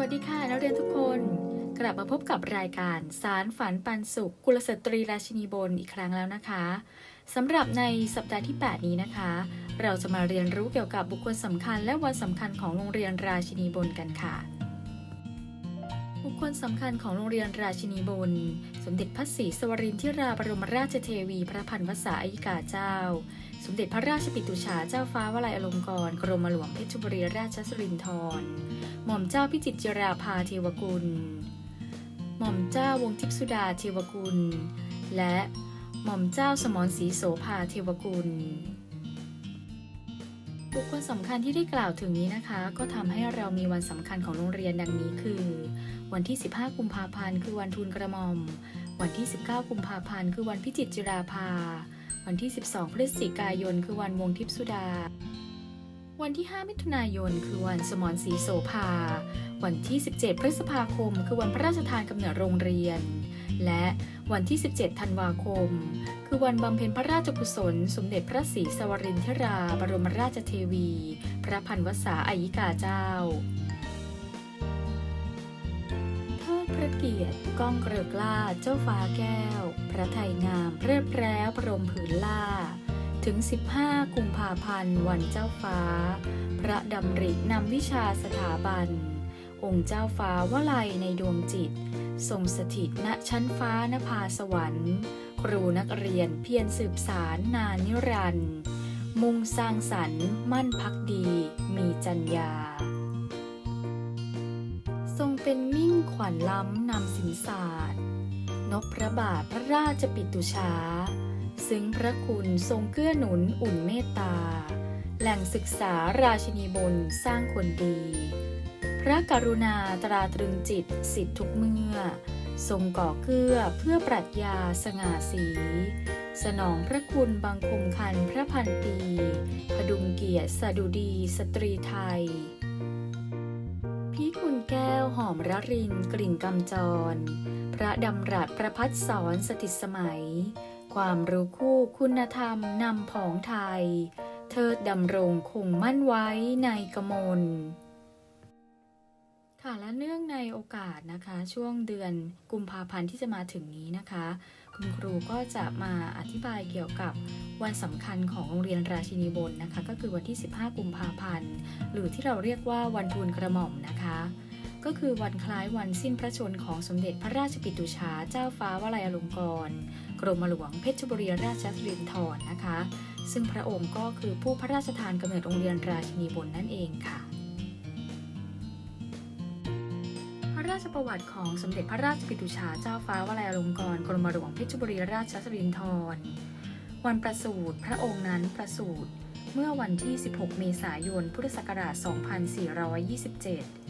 วัสดีค่ะ นักเรียนทุกคน กลับมาพบกับรายการสารฝันปันสุข กุลสตรีราชินีบนอีกครั้งแล้วนะคะสำหรับในสัปดาห์ที่ 8 นี้นะคะ เราจะมาเรียนรู้เกี่ยวกับบุคคลสำคัญและวันสำคัญของโรงเรียนราชินีบนกันค่ะ บุคคลสำคัญของโรงเรียนราชินีบน สมเด็จพระศรีสวรินทิราบรมราชเทวี พระพันวษาอัยกาเจ้า สมเด็จพระราชปิตุฉาเจ้าฟ้าวลัยอลงกรกรมหลวงเพชรบุรีราชสรินธรหม่อมเจ้าพิจิตรจราภาเทวกุล หม่อมเจ้าวงทิพสุดาเทวกุล และหม่อมเจ้าสมรศรีโสภาเทวกุล บุคคลสำคัญที่ได้กล่าวถึงนี้นะคะ ก็ทำให้เรามีวันสำคัญของโรงเรียนดังนี้คือ วันที่ 15 กุมภาพันธ์คือวันทูลกระหม่อม วันที่ 19 กุมภาพันธ์คือวันพิจิตรจิราภา วันที่ 12 พฤศจิกายน คือวันวงทิพสุดา วันที่ 5 มิถุนายน คือวันสมรศรีโสภา วันที่ 17 พฤษภาคม คือวันพระราชทานกำเนิดโรงเรียน และวันที่ 17 ธันวาคม คือวันบำเพ็ญพระราชกุศล สมเด็จพระศรีสวรินทรา บรมราชเทวี พระพันวษาอายิกาเจ้า ระเกียรติก้องเกริกล่าเจ้าฟ้าแก้ว พระไทยงามเพริดแพร้พรมผืนล่า ถึง 15 กุมภาพันธ์ วันเจ้าฟ้า พระดำรินำวิชาสถาบัน องค์เจ้าฟ้าวลัยในดวงจิต ทรงสถิตณชั้นฟ้านภาสวรรค์ ครูนักเรียนเพียรสืบสารนานนิรันดร์มุ่งสร้างสรรค์ มั่นพักดี มีจัญญา ขวัญล้ำนำสินศาสตร์นพพระบาทพระราชปิตุชา ซึ้งพระคุณทรงเกื้อหนุนอุ่นเมตตา แหล่งศึกษาราชินีบนสร้างคนดี พระกรุณาตราตรึงจิตสิทธิทุกเมื่อ ทรงก่อเกื้อเพื่อปรัชญาสง่าสี สนองพระคุณบังคมคันพระพันปีพดุงเกียรติสดุดีสตรีไทย แก้วหอมระรินกลิ่นกำจร พระดำรัสประพัดสอนสติตสมัย ความรู้คู่คุณธรรมนำผองไทย เทิดดำรงคงมั่นไว้ในกมลค่ะและเนื่องในโอกาสนะคะ ช่วงเดือนกุมภาพันธ์ที่จะมาถึงนี้นะคะ คุณครูก็จะมาอธิบายเกี่ยวกับวันสำคัญของโรงเรียนราชินีบนนะคะ ก็คือวันที่ 15 กุมภาพันธ์ หรือที่เราเรียกว่าวันทูลกระหม่อมนะคะ ก็คือวันคล้ายวันสิ้นพระชนม์ของสมเด็จพระราชปิตุฉาเจ้าฟ้าวลัยอลงกรณ์กรมหลวงเพชรบุรีราชสิรินธรนะคะ ซึ่งพระองค์ก็คือผู้พระราชทานกำเนิดโรงเรียนราชินีบนนั่นเองค่ะ พระราชประวัติของสมเด็จพระราชปิตุฉาเจ้าฟ้าวลัยอลงกรณ์กรมหลวงเพชรบุรีราชสิรินธรวันประสูติพระองค์นั้นประสูติเมื่อวันที่ 16 เมษายน พุทธศักราช 2427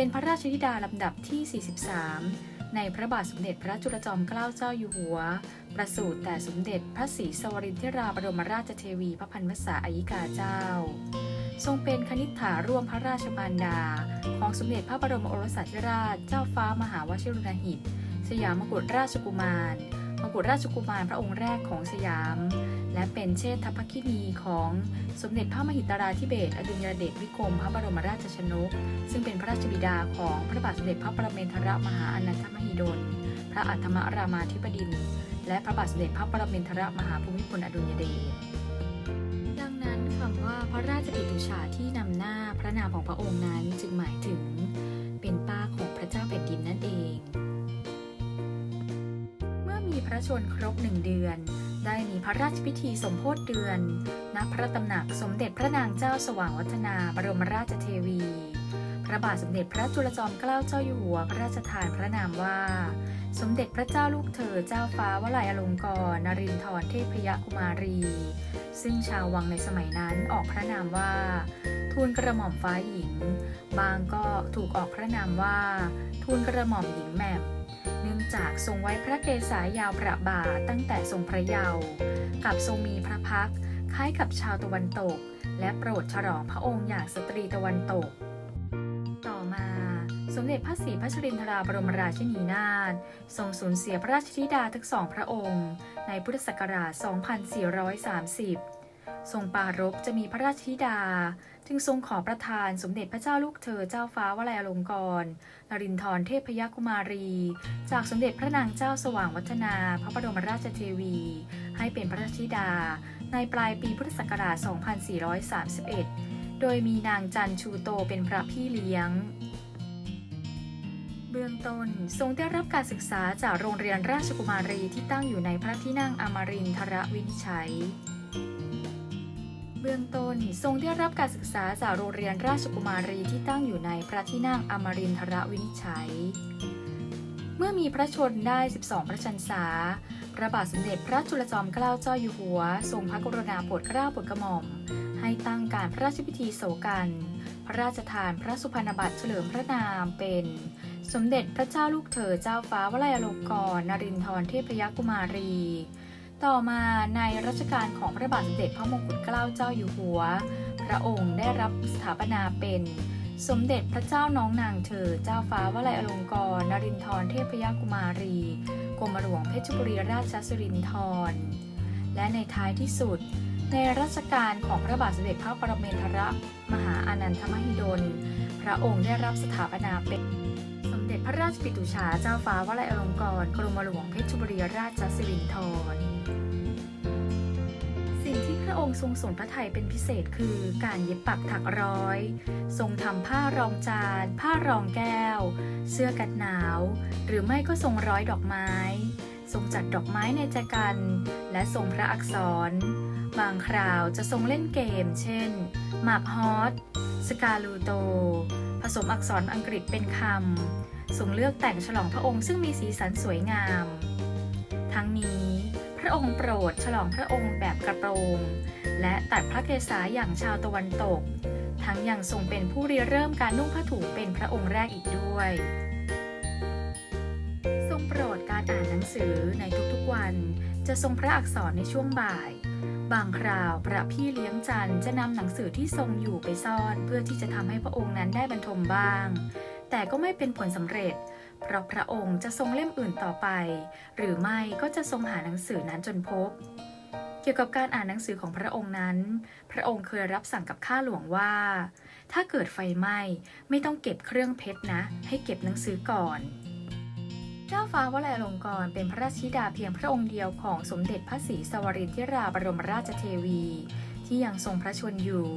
เป็นพระราชธิดาลำดับที่ 43 ในพระบาทสมเด็จพระจุลจอมเกล้าเจ้าอยู่หัว ประสูติแต่สมเด็จพระศรีสวรินทราบรมราชเทวีพระพันวษาอายิกาเจ้า ทรงเป็นคณิษฐาร่วมพระราชบารดา ของสมเด็จพระบรมโอรสาธิราชเจ้าฟ้ามหาวชิรุณหิต สยามมกุฎราชกุมาร มกุฎราชกุมารพระองค์แรกของสยาม และเป็นเชษฐภคินีของสมเด็จพระมหิตราธิเบศรอดุลยเดชวิกรมพระบรมราชชนก ซึ่งเป็นพระราชบิดาของพระบาทสมเด็จพระปรเมนทรมหาอนันทมหิดล พระอัฏฐมรามาธิบดิน และพระบาทสมเด็จพระปรเมนทรมหาภูมิพลอดุลยเดชดังนั้นคำว่าพระราชปิตุฉาที่นำหน้าพระนามของพระองค์นั้นจึงหมายถึงเป็นป้าของพระเจ้าแผ่นดินนั่นเอง ระชนครบหนึ่งเดือน ได้มีพระราชพิธีสมโพธิเดือน ณ พระตำหนักสมเด็จพระนางเจ้าสว่างวัฒนาบรมราชเทวี พระบาทสมเด็จพระจุลจอมเกล้าเจ้าอยู่หัว พระราชทานพระนามว่า สมเด็จพระเจ้าลูกเธอเจ้าฟ้าวลัยอลงกรณ์นรินทรเทพยกุมารี ซึ่งชาววังในสมัยนั้นออกพระนามว่า ทูลกระหม่อมฟ้าหญิง บางก็ถูกออกพระนามว่า ทูลกระหม่อมหญิงแหม่ม นื่องจากทรงไว้พระเกศายาวประบาตั้งแต่ทรงพระเยาว์กับทรงมีพระพักคล้ายกับชาวตะวันตก และโปรดฉลองพระองค์อย่างสตรีตะวันตก ต่อมาสมเด็จพระศรีพัชรินทราบรมราชินีนาถทรงสูญเสียพระราชธิดาทั้งสองพระองค์ ในพุทธศักราช 2430 ทรงปารภจะมีพระราชธิดา จึงทรงขอประทานสมเด็จพระเจ้าลูกเธอเจ้าฟ้าวลัยอลงกรณ์นรินทรเทพยกุมารี จากสมเด็จพระนางเจ้าสว่างวัฒนา พระบรมราชเทวี ให้เป็นพระราชธิดา ในปลายปีพุทธศักราช 2431 โดยมีนางจันชูโตเป็นพระพี่เลี้ยง เบื้องต้นทรงได้รับการศึกษาจากโรงเรียนราชกุมารีที่ตั้งอยู่ในพระที่นั่งอมรินทรวินิจฉัย เบื้องต้นทรงได้รับการศึกษาจากโรงเรียนราชกุมารีที่ตั้งอยู่ในพระที่นั่งอมรินทรวินิจฉัย เมื่อมีพระชนได้ 12 พระชันษา พระบาทสมเด็จพระจุลจอมเกล้าเจ้าอยู่หัว ทรงพระกรุณาโปรดเกล้าโปรดกระหม่อม ให้ตั้งการพระราชพิธีโศกัน พระราชทานพระสุพรรณบัตรเฉลิมพระนามเป็น สมเด็จพระเจ้าลูกเธอเจ้าฟ้าวลัยอลงกรณ์นรินทรเทพยกุมารี ต่อมาในรัชกาลของพระบาทสมเด็จพระมงกุฎเกล้าเจ้าอยู่หัว พระองค์ได้รับสถาปนาเป็น สมเด็จพระเจ้าน้องนางเธอ เจ้าฟ้าวลัยอลงกรณ์นรินทรเทพยกุมารีกรมหลวงเพชรบุรีราชสิรินธรและในท้ายที่สุด ในรัชกาลของพระบาทสมเด็จพระปรเมนทรมหาอานันทมหิดล พระองค์ได้รับสถาปนาเป็นสมเด็จพระราชปิตุฉาเจ้าฟ้าวลัยอลงกรณ์กรมหลวงเพชรบุรีราชสิรินทร องค์ทรงสนพระไทยเป็นพิเศษคือการเย็บปักถักร้อย ทรงทำผ้ารองจาน ผ้ารองแก้ว เสื้อกันหนาว หรือไม่ก็ทรงร้อยดอกไม้ ทรงจัดดอกไม้ในแจกัน และทรงพระอักษร บางคราวจะทรงเล่นเกม เช่นหมากฮอตสกาลูโต ผสมอักษรอังกฤษเป็นคำทรงเลือกแต่งฉลองพระองค์ซึ่งมีสีสันสวยงาม ทั้งนี้ ระองค์โปรดฉลองพระองค์แบบกระโปรง และตัดพระเกศาอย่างชาวตะวันตก ทั้งยังทรงเป็นผู้ริเริ่มการนุ่งผ้าถุงเป็นพระองค์แรกอีกด้วย ทรงโปรดการอ่านหนังสือในทุกๆวัน จะทรงพระอักษรในช่วงบ่าย บางคราวพระพี่เลี้ยงจันจะนำหนังสือที่ทรงอยู่ไปซ่อน เพื่อที่จะทำให้พระองค์นั้นได้บรรทมบ้าง แต่ก็ไม่เป็นผลสำเร็จ เพราะพระองค์จะทรงเล่มอื่นต่อไป หรือไม่ก็จะทรงหาหนังสือนั้นจนพบ เกี่ยวกับการอ่านหนังสือของพระองค์นั้น พระองค์เคยรับสั่งกับข้าหลวงว่า ถ้าเกิดไฟไหม้ไม่ต้องเก็บเครื่องเพชรนะ ให้เก็บหนังสือก่อน เจ้าฟ้าวลัยอลงกรณ์เป็นพระราชธิดาเพียงพระองค์เดียวของสมเด็จพระศรีสวรินทราบรมราชเทวี ที่ยังทรงพระชนอยู่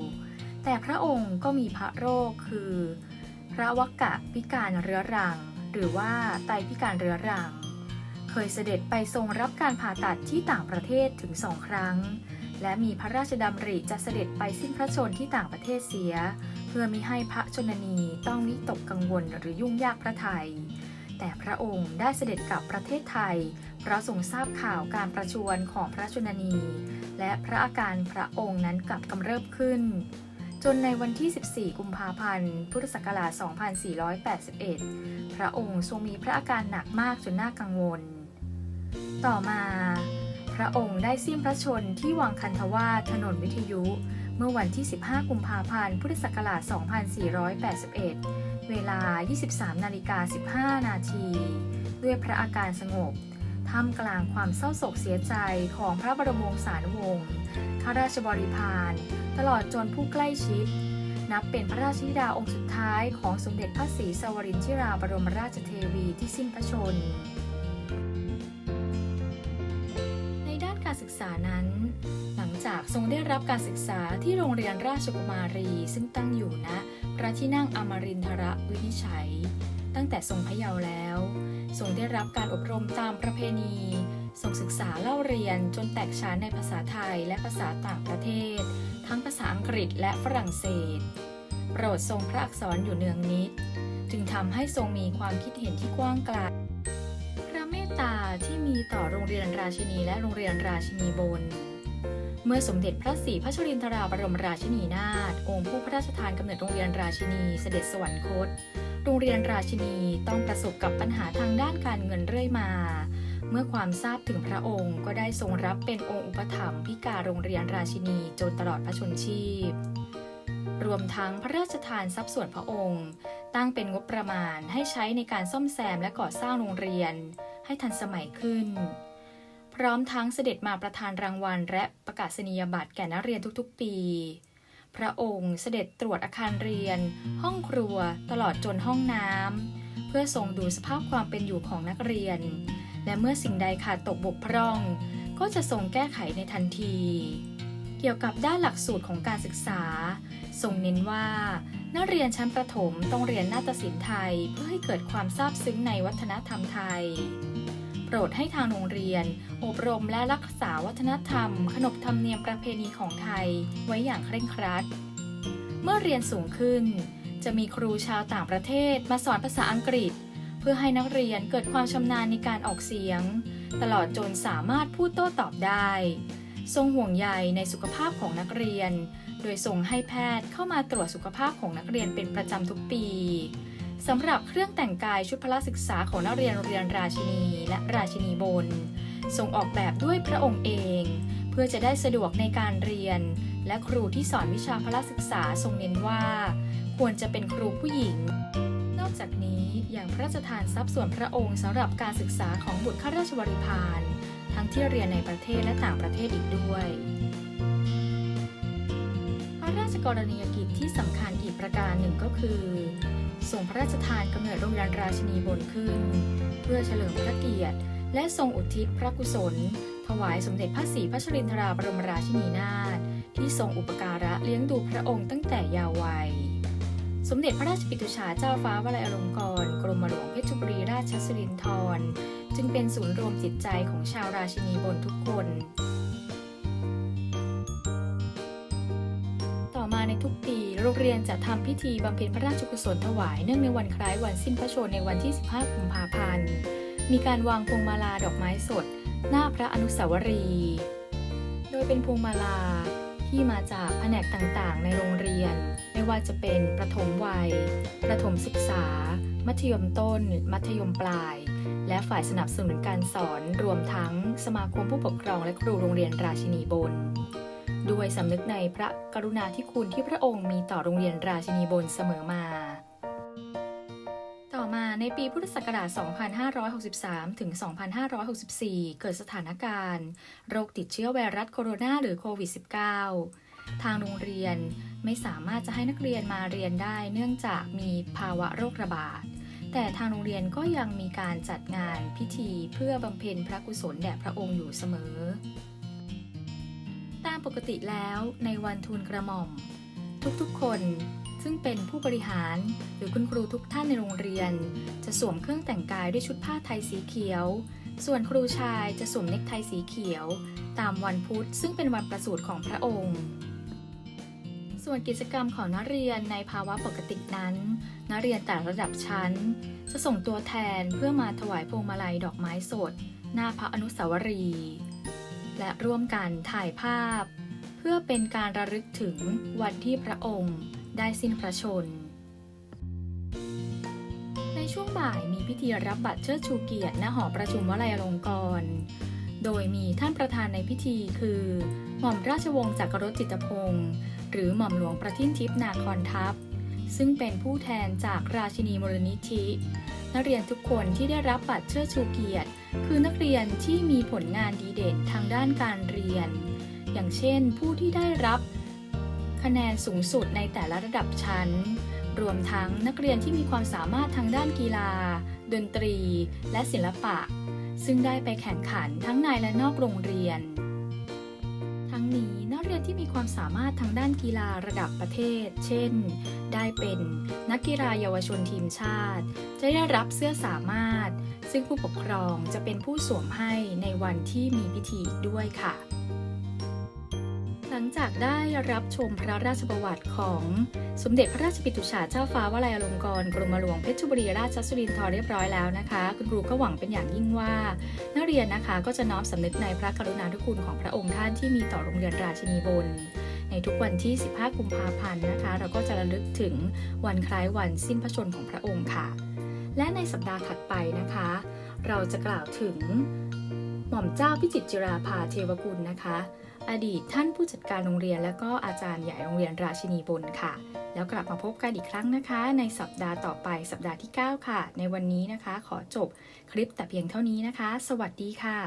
แต่พระองค์ก็มีพระโรคคือ พระวักกะพิการเรื้อรัง หรือว่าไตพิการเรื้อรัง เคยเสด็จไปทรงรับการผ่าตัดที่ต่างประเทศถึงสองครั้ง และมีพระราชดำริจะเสด็จไปสิ้นพระชนที่ต่างประเทศเสีย เพื่อมิให้พระชนนีต้องวิตกกังวลหรือยุ่งยากพระไทยแต่พระองค์ได้เสด็จกลับประเทศไทย เพราะทรงทราบข่าวการประชวรของพระชนนี และพระอาการพระองค์นั้นกลับกำเริบขึ้น จนในวันที่ 14 กุมภาพันธ์ พุทธศักราช 2481 พระองค์ทรงมีพระอาการหนักมากจนน่ากังวล ต่อมา พระองค์ได้สิ้นพระชนที่วังคันธวาถนนวิทยุ เมื่อวันที่ 15 กุมภาพันธ์ พุทธศักราช 2481 เวลา 23 นาฬิกา 15 นาที ด้วยพระอาการสงบ ท่ามกลางความเศร้าโศกเสียใจของพระบรมวงศานุวงศ์ข้าราชบริพารตลอดจนผู้ใกล้ชิด นับเป็นพระราชธิดาองค์สุดท้ายของสมเด็จพระศรีสวรินทราบรมราชเทวีที่สิ้นพระชน ในด้านการศึกษานั้น หลังจากทรงได้รับการศึกษาที่โรงเรียนราชกุมารี ซึ่งตั้งอยู่ณพระที่นั่งอมรินทรวินิจฉัย ตั้งแต่ทรงพระเยาว์แล้ว ทรงได้รับการอบรมตามประเพณีทรงศึกษาเล่าเรียนจนแตกฉานในภาษาไทยและภาษาต่างประเทศ ทั้งภาษาอังกฤษและฝรั่งเศส โปรดทรงพระอักษรอยู่เนืองนิด จึงทำให้ทรงมีความคิดเห็นที่กว้างไกลพระเมตตาที่มีต่อโรงเรียนราชินีและโรงเรียนราชินีบนเมื่อสมเด็จพระศรีพัชรินทราบรมราชินีนาถองค์ผู้พระราชทานกำเนิดโรงเรียนราชินีเสด็จสวรรคต โรงเรียนราชินีต้องประสบกับปัญหาทางด้านการเงินเรื่อยมา เมื่อความทราบถึงพระองค์ก็ได้ทรงรับเป็นองค์อุปถัมภ์พิการโรงเรียนราชินีจนตลอดพระชนชีพ รวมทั้งพระราชทานทรัพย์ส่วนพระองค์ ตั้งเป็นงบประมาณให้ใช้ในการซ่อมแซมและก่อสร้างโรงเรียน ให้ทันสมัยขึ้น พร้อมทั้งเสด็จมาประทานรางวัลและประกาศนียบัตรแก่นักเรียนทุกๆ ปี พระองค์เสด็จตรวจอาคารเรียน ห้องครัว ตลอดจนห้องน้ำเพื่อทรงดูสภาพความเป็นอยู่ของนักเรียน และเมื่อสิ่งใดขาดตกบกพร่อง ก็จะทรงแก้ไขในทันที เกี่ยวกับด้านหลักสูตรของการศึกษา ทรงเน้นว่า นักเรียนชั้นประถมต้องเรียนนาฏศิลป์ไทยเพื่อให้เกิดความซาบซึ้งในวัฒนธรรมไทย ปรดให้ทางโรงเรียน อบรมและรักษาวัฒนธรรม ขนบธรรมเนียมประเพณีของไทย ไว้อย่างเคร่งครัด เมื่อเรียนสูงขึ้น จะมีครูชาวต่างประเทศมาสอนภาษาอังกฤษ เพื่อให้นักเรียนเกิดความชำนาญในการออกเสียง ตลอดจนสามารถพูดโต้ตอบได้ ทรงห่วงใยในสุขภาพของนักเรียน โดยส่งให้แพทย์เข้ามาตรวจสุขภาพของนักเรียนเป็นประจำทุกปี สำหรับเครื่องแต่งกายชุดพละศึกษาของนักเรียนโรงเรียนราชินีและราชินีบนทรงออกแบบด้วยพระองค์เอง เพื่อจะได้สะดวกในการเรียน และครูที่สอนวิชาพละศึกษาทรงเน้นว่า ควรจะเป็นครูผู้หญิง นอกจากนี้อย่างพระราชทานทรัพย์ส่วนพระองค์สำหรับการศึกษาของบุตรข้าราชบริพารทั้งที่เรียนในประเทศและต่างประเทศอีกด้วย พระราชกรณียกิจที่สำคัญอีกประการหนึ่งก็คือ ทรงพระราชทานกำเนิดโรงเรียนราชินีบนขึ้น เพื่อเฉลิมพระเกียรติ และทรงอุทิศพระกุศล ถวายสมเด็จพระศรีพัชรินทราบรมราชินีนาถที่ทรงอุปการะเลี้ยงดูพระองค์ตั้งแต่ยาววัย สมเด็จพระราชปิตุฉาเจ้าฟ้าวลัยอลงกรณ์กรมหลวงเพชรบุรีราชสิรินธรจึงเป็นศูนย์รวมจิตใจของชาวราชินีบนทุกคน มาในทุกปี โรงเรียนจะทำพิธีบำเพ็ญพระราชกุศลถวายเนื่องในวันคล้ายวันสิ้นพระชนในวันที่ 15 กุมภาพันธ์ มีการวางพวงมาลาดอกไม้สด หน้าพระอนุสาวรีย์ โดยเป็นพวงมาลาที่มาจากแผนกต่างๆ ในโรงเรียน ไม่ว่าจะเป็นประถมวัย ประถมศึกษา มัธยมต้น มัธยมปลาย และฝ่ายสนับสนุนการสอนรวมทั้งสมาคมผู้ปกครองและครูโรงเรียนราชินีบน ด้วยสำนึกในพระกรุณาธิคุณที่พระองค์มีต่อโรงเรียนราชินีบนเสมอมา ต่อมาในปีพุทธศักราช 2563 ถึง 2564 เกิดสถานการณ์ โรคติดเชื้อไวรัสโคโรนาหรือโควิด -19 ทางโรงเรียนไม่สามารถจะให้นักเรียนมาเรียนได้เนื่องจากมีภาวะโรคระบาด แต่ทางโรงเรียนก็ยังมีการจัดงานพิธีเพื่อบำเพ็ญพระกุศลแด่พระองค์อยู่เสมอ ปกติแล้วในวันทูลกระหม่อม ทุกๆ คนซึ่งเป็นผู้บริหารหรือคุณครูทุกท่านในโรงเรียน จะสวมเครื่องแต่งกายด้วยชุดผ้าไทยสีเขียว ส่วนครูชายจะสวมเนคไทสีเขียว ตามวันพุธซึ่งเป็นวันประสูติของพระองค์ ส่วนกิจกรรมของนักเรียนในภาวะปกตินั้น นักเรียนแต่ระดับชั้น จะส่งตัวแทนเพื่อมาถวายพวงมาลัยดอกไม้สด หน้าพระอนุสาวรีย์ และร่วมกันถ่ายภาพ เพื่อเป็นการระลึกถึงวันที่พระองค์ได้สิ้นพระชน ในช่วงบ่ายมีพิธีรับบัตรเชิดชูเกียรติณหอประชุมวลัยอลงกรณ์โดยมีท่านประธานในพิธีคือ หม่อมราชวงศ์จักรรจิตพงศ์หรือหม่อมหลวงประทินทิพย์นาคอนทัพ ซึ่งเป็นผู้แทนจากราชินีมูลนิธิ นักเรียนทุกคนที่ได้รับบัตรเชิดชูเกียรติ คือนักเรียนที่มีผลงานดีเด่นทางด้านการเรียน อย่างเช่น ผู้ที่ได้รับคะแนนสูงสุดในแต่ละระดับชั้น รวมทั้งนักเรียนที่มีความสามารถทางด้านกีฬา ดนตรี และศิลปะ ซึ่งได้ไปแข่งขันทั้งในและนอกโรงเรียน ความสามารถทางด้านกีฬาระดับประเทศ เช่น ได้เป็นนักกีฬาเยาวชนทีมชาติ จะได้รับเสื้อสามารถ ซึ่งผู้ปกครองจะเป็นผู้สวมให้ในวันที่มีพิธีอีกด้วยค่ะ งจากได้รับชมพระราชประวัติของสมเด็จพระราชปิตุฉาเจ้าฟ้าวลัยอลงกรณ์กรมหลวงเพชรบุรีราชสุรินทร์เรียบร้อยแล้วนะคะ คุณครูก็หวังเป็นอย่างยิ่งว่า นักเรียนนะคะก็จะน้อมสำนึกในพระกรุณาธิคุณของพระองค์ท่านที่มีต่อโรงเรียนราชินีบนในทุกวันที่ 15 กุมภาพันธ์นะคะ เราก็จะระลึกถึงวันคล้ายวันสิ้นพระชนม์ของพระองค์ค่ะ และในสัปดาห์ถัดไปนะคะ เราจะกล่าวถึงหม่อมเจ้าพิจิตจิราภาเทวกุลนะคะ อดีตท่านผู้จัดการโรงเรียน และก็อาจารย์ใหญ่โรงเรียนราชินีบนค่ะ แล้วกลับมาพบกันอีกครั้งนะคะ ในสัปดาห์ต่อไปสัปดาห์ที่ 9 ค่ะ ในวันนี้นะคะ ขอจบคลิปแต่เพียงเท่านี้นะคะ สวัสดีค่ะ